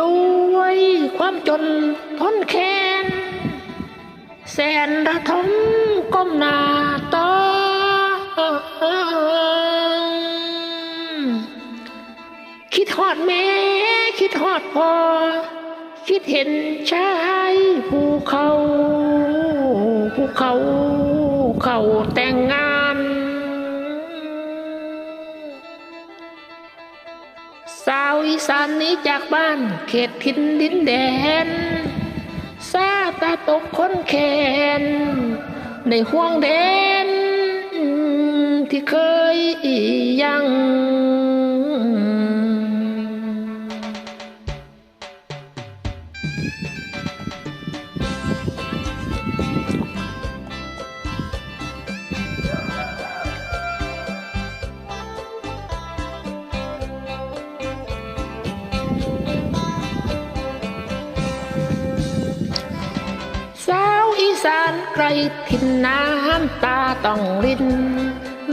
ด้วยความจนทนแค้นแสนระทมก้มหน้าต่อคิดหอดแม่คิดหอดพ่อคิดเห็นชายภูเขาภูเขาเขาแต่งงาน สาวอีสานหนี้จากบ้านเขตทินดินแดนซาตาตกคนแขน ในห่วงแดนที่เคยยัง สานไกลถิ่นน้ำตาต้องริน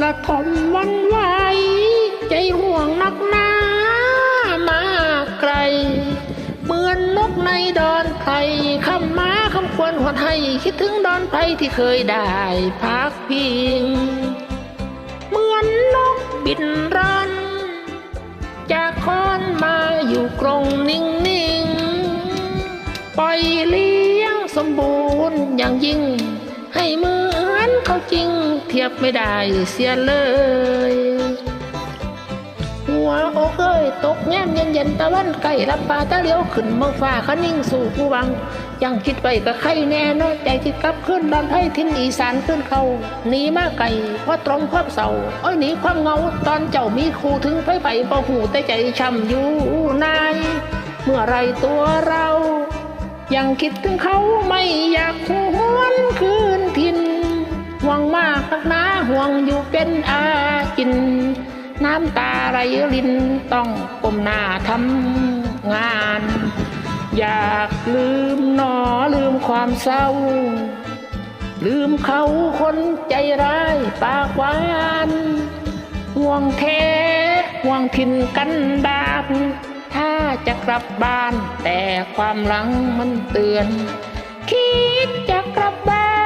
ละทมวันไหวใจห่วงนักหนามาไกล เหมือนนกในดอนไผ่คำม้าคำควรหดให้คิดถึงดอนไผ่ที่เคยได้พักพิง เหมือนนกบินร มบูรณ์อย่างยิ่ง ให้เหมือนเขาจริง เทียบไม่ได้เสียเลย หัวอกเอ้ยตกแง้มเย็นเย็นตะวันใกล้รับปลาตะเลี้ยวขึ้นเมืองฟ้าเขานิ่งสู่ผู้วังยังคิดไปกับใครแน่นอนใจที่กลับขึ้นดอนไทยทิ้นอีสานขึ้นเขาหนีมาไกลเพราะตรงความเศร้าอ้อยหนีความเงาตอนเจ้ามีครูถึงไฟไผ่บ่หูแต่ใจช้ำอยู่ในเมื่อไรตัวเรา ยังคิดถึงเขาไม่อยากหวนคืนถิ่นห่วงมากนักหนาห่วงอยู่เป็นอาจิน น้ำตาไหลรินต้องก้มหน้าทำงาน อยากลืมหนอลืมความเศร้า ลืมเขาคนใจร้ายปากหวาน ห่วงแท้ห่วงถิ่นกันดานถ้ จะกลับบ้าน แต่ความหลังมันเตือน คิดจะกลับบ้าน